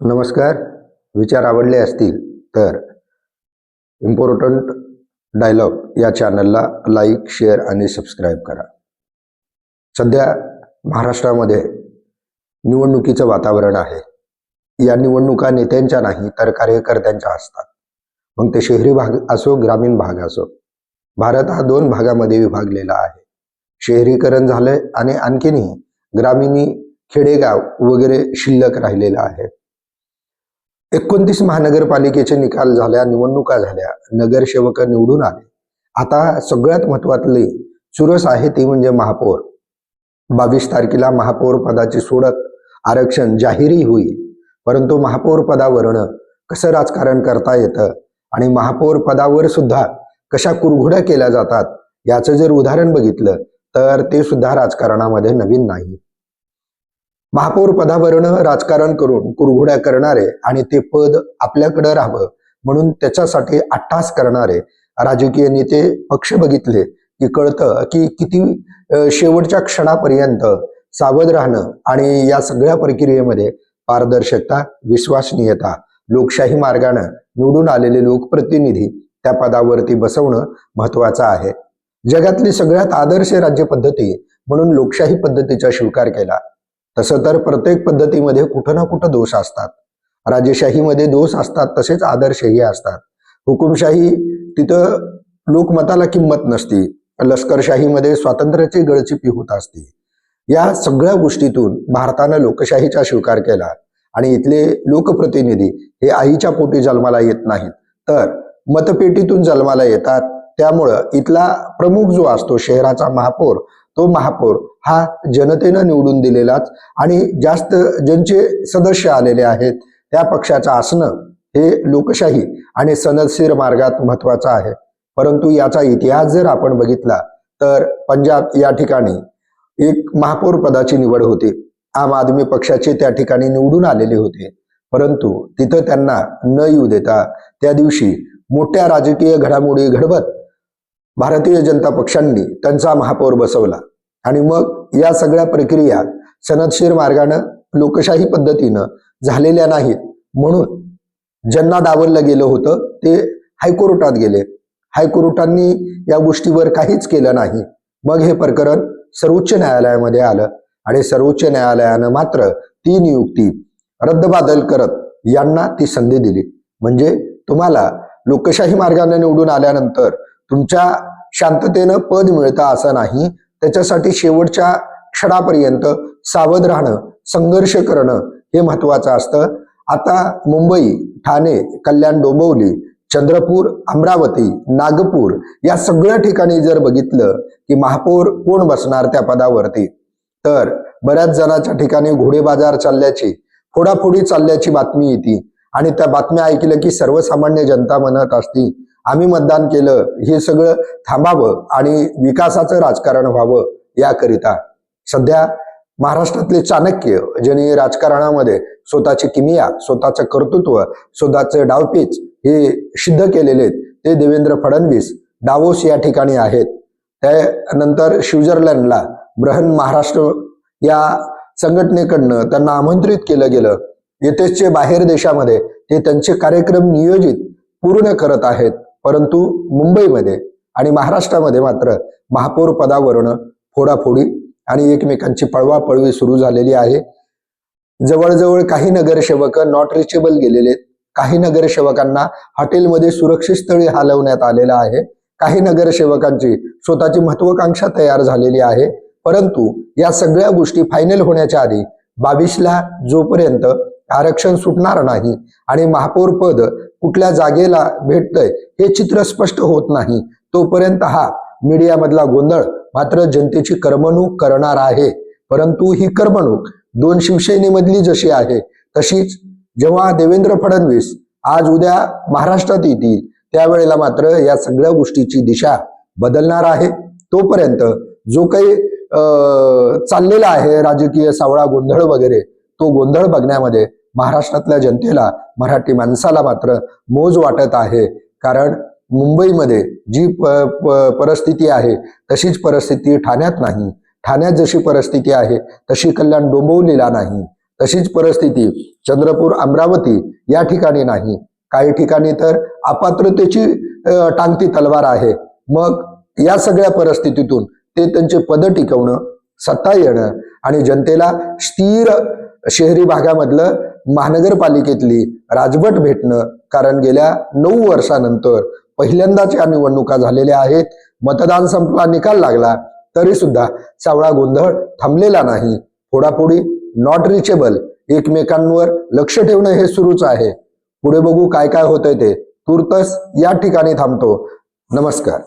नमस्कार. विचार आवडले असतील तर इम्पॉर्टंट डायलॉग या चॅनलला लाईक शेअर आणि सबस्क्राईब करा. सध्या महाराष्ट्रामध्ये निवडणुकीचं वातावरण आहे. या निवडणुका नेत्यांच्या नाही तर कार्यकर्त्यांच्या असतात. मग ते शहरी भाग असो ग्रामीण भाग असो भारत हा दोन भागामध्ये विभागलेला आहे. शहरीकरण झालंय आणि आणखीनही ग्रामीणी खेडेगाव वगैरे शिल्लक राहिलेलं आहे. एकोणतीस महानगरपालिकेचे निकाल झाल्या निवडणुका झाल्या नगरसेवक निवडून आले. आता सगळ्यात महत्वातली चुरस आहे ती म्हणजे महापौर. बावीस तारखेला महापौर पदाची सोडत आरक्षण जाहीरही होईल. परंतु महापौर पदावरनं कसं राजकारण करता येतं आणि महापौर पदावर सुद्धा कशा कुरघोड्या केल्या जातात याचं जर उदाहरण बघितलं तर ते सुद्धा राजकारणामध्ये नवीन नाही. महापौर पदावरनं राजकारण करून कुरघोड्या करणारे आणि ते पद आपल्याकडे राहावं म्हणून त्याच्यासाठी अट्टास करणारे राजकीय नेते पक्ष बघितले की कळतं की किती शेवटच्या क्षणापर्यंत सावध राहणं आणि या सगळ्या प्रक्रियेमध्ये पारदर्शकता विश्वसनीयता लोकशाही मार्गानं निवडून आलेले लोकप्रतिनिधी त्या पदावरती बसवणं महत्वाचं आहे. जगातली सगळ्यात आदर्श राज्य पद्धती म्हणून लोकशाही पद्धतीचा स्वीकार केला. तसं तर प्रत्येक पद्धतीमध्ये कुठं ना कुठं दोष असतात. राजेशाहीमध्ये दोष असतात तसेच आदर्शही असतात. हुकुमशाही तिथं लोकमताला किंमत नसती. लष्करशाहीमध्ये स्वातंत्र्याची गळचिपी होत असते. या सगळ्या गोष्टीतून भारतानं लोकशाहीचा स्वीकार केला आणि इथले लोकप्रतिनिधी हे आईच्या पोटी जन्माला येत नाहीत. तर मतपेटीतून जन्माला येतात. त्यामुळं इथला प्रमुख जो असतो शहराचा महापौर तो महापौर हा जनतेनं निवडून दिलेलाच. आणि जास्त ज्यांचे सदस्य आलेले आहेत त्या पक्षाचं असणं हे लोकशाही आणि सनदशीर मार्गात महत्वाचं आहे. परंतु याचा इतिहास जर आपण बघितला तर पंजाब या ठिकाणी एक महापौर पदाची निवड होती. आम आदमी पक्षाचे त्या ठिकाणी निवडून आलेले होते. परंतु तिथं त्यांना न येऊ देता त्या दिवशी मोठ्या राजकीय घडामोडी घडवत भारतीय जनता पक्षांनी त्यांचा महापौर बसवला. आणि मग या सगळ्या प्रक्रिया सनदशीर मार्गानं लोकशाही पद्धतीनं झालेल्या नाहीत. म्हणून ज्यांना डावललं गेलं होतं ते हायकोर्टात गेले. हायकोर्टांनी या गोष्टीवर काहीच केलं नाही. मग हे प्रकरण सर्वोच्च न्यायालयामध्ये आलं. आणि सर्वोच्च न्यायालयानं मात्र ती नियुक्ती रद्दबादल करत यांना ती संधी दिली. म्हणजे तुम्हाला लोकशाही मार्गाने निवडून आल्यानंतर तुमच्या शांततेनं पद मिळतं असं नाही. त्याच्यासाठी शेवटच्या क्षणापर्यंत सावध राहणं संघर्ष करणं हे महत्वाचं असतं. आता मुंबई ठाणे कल्याण डोंबिवली चंद्रपूर अमरावती नागपूर या सगळ्या ठिकाणी जर बघितलं की महापौर कोण बसणार त्या पदावरती? तर बऱ्याच जणांच्या ठिकाणी घोडेबाजार चालल्याची फोडाफोडी चालल्याची बातमी येते. आणि त्या बातम्या ऐकल्या की सर्वसामान्य जनता म्हणत असती आम्ही मतदान केलं हे सगळं थांबावं आणि विकासाचं राजकारण व्हावं याकरिता. सध्या महाराष्ट्रातले चाणक्य ज्यांनी राजकारणामध्ये स्वतःची किमिया स्वतःचं कर्तृत्व स्वतःचं डावपेच हे सिद्ध केलेले आहेत ते देवेंद्र फडणवीस डावोस या ठिकाणी आहेत. त्यानंतर स्वित्झर्लंडला ब्रहन महाराष्ट्र या संघटनेकडनं त्यांना आमंत्रित केलं गेलं. येथेच बाहेर देशामध्ये ते त्यांचे कार्यक्रम नियोजित पूर्ण करत आहेत. परंतु मुंबईमध्ये आणि महाराष्ट्रामध्ये मात्र महापौर पदावरनं फोडाफोडी आणि एकमेकांची पळवापळवी सुरू झालेली आहे. जवळजवळ काही नगरसेवक नॉट रिचेबल गेलेले आहेत. काही नगरसेवकांना हॉटेलमध्ये सुरक्षित स्थळी हलवण्यात आलेलं आहे. काही नगरसेवकांची स्वतःची महत्वाकांक्षा तयार झालेली आहे. परंतु या सगळ्या गोष्टी फायनल होण्याच्या आधी बावीसला जोपर्यंत आरक्षण सुटणार नाही आणि महापौर पद कुठल्या जागेला भेटतंय हे चित्र स्पष्ट होत नाही. तोपर्यंत हा मीडियामधला गोंधळ मात्र जनतेची करमणूक करणार आहे. परंतु ही करमणूक दोन शिवसेनेमधली जशी आहे तशीच जेव्हा देवेंद्र फडणवीस आज उद्या महाराष्ट्रात येतील त्यावेळेला मात्र या सगळ्या गोष्टीची दिशा बदलणार आहे. तोपर्यंत जो काही चाललेला आहे राजकीय सावळा गोंधळ वगैरे तो गोंधळ बघण्यामध्ये महाराष्ट्रातल्या जनतेला मराठी माणसाला मात्र मोज वाटत आहे. कारण मुंबईमध्ये जी प, प, परिस्थिती आहे तशीच परिस्थिती ठाण्यात नाही. ठाण्यात जशी परिस्थिती आहे तशी कल्याण डोंबवलेला नाही. तशीच परिस्थिती चंद्रपूर अमरावती या ठिकाणी नाही. काही ठिकाणी तर अपात्रतेची टांगती तलवार आहे. मग या सगळ्या परिस्थितीतून ते त्यांचे पद टिकवणं सत्ता येणं आणि जनतेला स्थिर शहरी भागामधलं महानगरपालिकेतली राजवट भेटणं कारण गेल्या नऊ वर्षानंतर पहिल्यांदाच या निवडणुका झालेल्या आहेत. मतदान संपला निकाल लागला तरी सुद्धा सावळा गोंधळ थांबलेला नाही. फोडाफोडी नॉट रिचेबल एकमेकांवर लक्ष ठेवणं हे सुरूच आहे. पुढे बघू काय काय होतंय ते. तुर्तस या ठिकाणी थांबतो. नमस्कार.